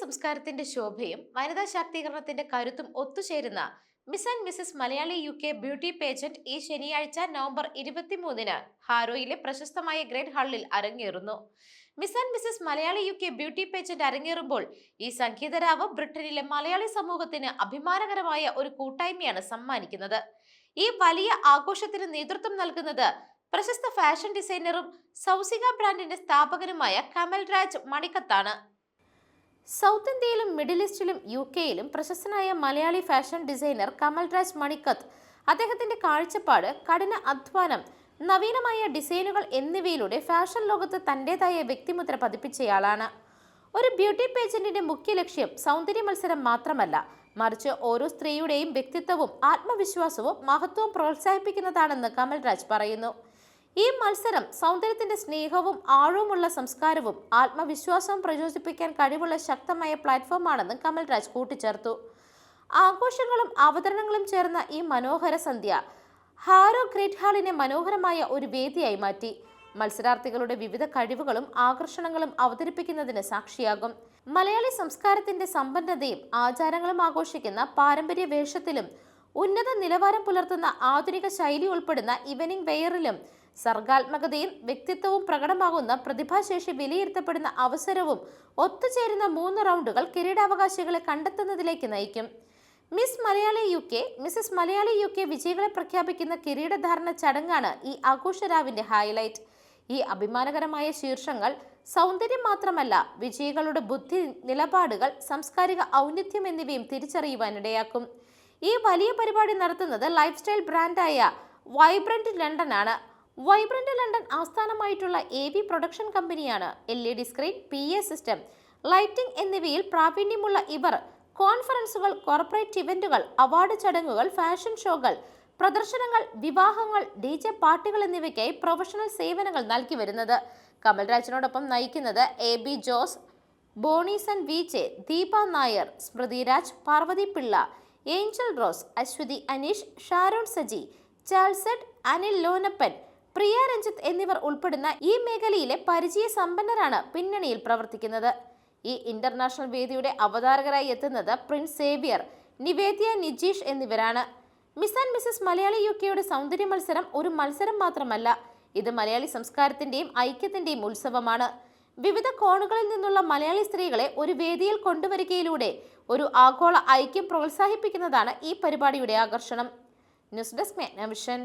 സംസ്കാരത്തിന്റെ ശോഭയും വനിതാ ശാക്തീകരണത്തിന്റെ കരുത്തും ഒത്തുചേരുന്ന Miss and Mrs Malayali U K beauty pageant ഈ ശനിയാഴ്ച നവംബർ ഇരുപത്തിമൂന്നിന് ഹാരോയിലെ പ്രശസ്തമായ ഗ്രേറ്റ് ഹാളിൽ അരങ്ങേറുന്നു. Miss and Mrs Malayali U K beauty pageant അരങ്ങേറുമ്പോൾ ഈ സംഗീതരാവ് ബ്രിട്ടനിലെ മലയാളി സമൂഹത്തിന് അഭിമാനകരമായ ഒരു കൂട്ടായ്മയാണ് സമ്മാനിക്കുന്നത്. ഈ വലിയ ആഘോഷത്തിന് നേതൃത്വം നൽകുന്നത് പ്രശസ്ത ഫാഷൻ ഡിസൈനറും സൗസിക ബ്രാൻഡിന്റെ സ്ഥാപകനുമായ കമൽ രാജ് മണിക്കത്താണ്. സൗത്ത് ഇന്ത്യയിലും മിഡിൽ ഈസ്റ്റിലും യു കെയിലും പ്രശസ്തനായ മലയാളി ഫാഷൻ ഡിസൈനർ കമൽരാജ് മണിക്കത്ത്. അദ്ദേഹത്തിന്റെ കാഴ്ചപ്പാട് കഠിന അധ്വാനം നവീനമായ ഡിസൈനുകൾ എന്നിവയിലൂടെ ഫാഷൻ ലോകത്ത് തന്റേതായ വ്യക്തിമുദ്ര പതിപ്പിച്ചയാളാണ്. ഒരു ബ്യൂട്ടി പേജന്റിന്റെ മുഖ്യ ലക്ഷ്യം സൗന്ദര്യ മത്സരം മാത്രമല്ല മറിച്ച് ഓരോ സ്ത്രീയുടെയും വ്യക്തിത്വവും ആത്മവിശ്വാസവും മഹത്വവും പ്രോത്സാഹിപ്പിക്കുന്നതാണെന്ന് കമൽരാജ് പറയുന്നു. ഈ മത്സരം സൗന്ദര്യത്തിന്റെ സ്നേഹവും ആഴവുമുള്ള സംസ്കാരവും ആത്മവിശ്വാസവും പ്രചോദിപ്പിക്കാൻ കഴിവുള്ള ശക്തമായ പ്ലാറ്റ്ഫോമാണെന്ന് കമൽ കമൽരാജ് കൂട്ടിച്ചേർത്തു. ആഘോഷങ്ങളും അവതരണങ്ങളും ചേർന്ന ഈ മനോഹര സന്ധ്യ ഹാരോ ഗ്രേറ്റ് ഹാളിനെ മനോഹരമായ ഒരു വേദിയായി മാറ്റി. മത്സരാർത്ഥികളുടെ വിവിധ കഴിവുകളും ആകർഷണങ്ങളും അവതരിപ്പിക്കുന്നതിന് സാക്ഷിയാകും. മലയാളി സംസ്കാരത്തിന്റെ സമ്പന്നതയും ആചാരങ്ങളും ആഘോഷിക്കുന്ന പാരമ്പര്യ വേഷത്തിലും ഉന്നത നിലവാരം പുലർത്തുന്ന ആധുനിക ശൈലി ഉൾപ്പെടുന്ന ഇവനിംഗ് വെയറിലും സർഗാത്മകതയും വ്യക്തിത്വവും പ്രകടമാകുന്ന പ്രതിഭാശേഷി വിലയിരുത്തപ്പെടുന്ന അവസരവും ഒത്തുചേരുന്ന മൂന്ന് റൗണ്ടുകൾ കിരീടാവകാശികളെ കണ്ടെത്തുന്നതിലേക്ക് നയിക്കും. Miss Malayali U K Mrs Malayali U K വിജയികളെ പ്രഖ്യാപിക്കുന്ന കിരീടധാരണ ചടങ്ങാണ് ഈ ആഘോഷരാവിന്റെ ഹൈലൈറ്റ് ഈ അഭിമാനകരമായ ശീർഷങ്ങൾ സൗന്ദര്യം മാത്രമല്ല വിജയികളുടെ ബുദ്ധി നിലപാടുകൾ സാംസ്കാരിക ഔന്നിത്യം എന്നിവയും തിരിച്ചറിയുവാനിടയാക്കും. ഈ വലിയ പരിപാടി നടത്തുന്നത് ലൈഫ് സ്റ്റൈൽ ബ്രാൻഡായ വൈബ്രന്റ് ലണ്ടൻ ആണ്. വൈബ്രന്റ് ലണ്ടൻ ആസ്ഥാനമായിട്ടുള്ള എ ബി പ്രൊഡക്ഷൻ കമ്പനിയാണ് L E D screen P A system lighting എന്നിവയിൽ പ്രാവീണ്യമുള്ള ഇവർ കോൺഫറൻസുകൾ കോർപ്പറേറ്റ് ഇവന്റുകൾ അവാർഡ് ചടങ്ങുകൾ ഫാഷൻ ഷോകൾ പ്രദർശനങ്ങൾ വിവാഹങ്ങൾ ഡി ജെ പാർട്ടികൾ എന്നിവയ്ക്കായി പ്രൊഫഷണൽ സേവനങ്ങൾ നൽകി വരുന്നത്. കമൽരാജിനോടൊപ്പം നയിക്കുന്നത് A B Jose Boneesan V ചെ Deepa Nair Smritiraj Parvathy Pillai Angel Rose Aswathy Aneesh Sharon Saji Charles Anil Lonappan Priya Ranjith എന്നിവർ ഉൾപ്പെടുന്ന ഈ മേഖലയിലെ പരിചയ സമ്പന്നരാണ് പിന്നണിയിൽ പ്രവർത്തിക്കുന്നത്. ഈ ഇന്റർനാഷണൽ വേദിയുടെ അവതാരകരായി എത്തുന്നത് പ്രിൻസ് സേവിയർ നിവേദ്യ നിജീഷ് എന്നിവരാണ്. Miss and Mrs Malayali U കെയുടെ സൗന്ദര്യ മത്സരം ഒരു മത്സരം മാത്രമല്ല ഇത് മലയാളി സംസ്കാരത്തിന്റെയും ഐക്യത്തിന്റെയും ഉത്സവമാണ്. വിവിധ കോണുകളിൽ നിന്നുള്ള മലയാളി സ്ത്രീകളെ ഒരു വേദിയിൽ കൊണ്ടുവരികയിലൂടെ ഒരു ആഗോള ഐക്യം പ്രോത്സാഹിപ്പിക്കുന്നതാണ് ഈ പരിപാടിയുടെ ആകർഷണം. News desk മെഗ്നവിഷൻ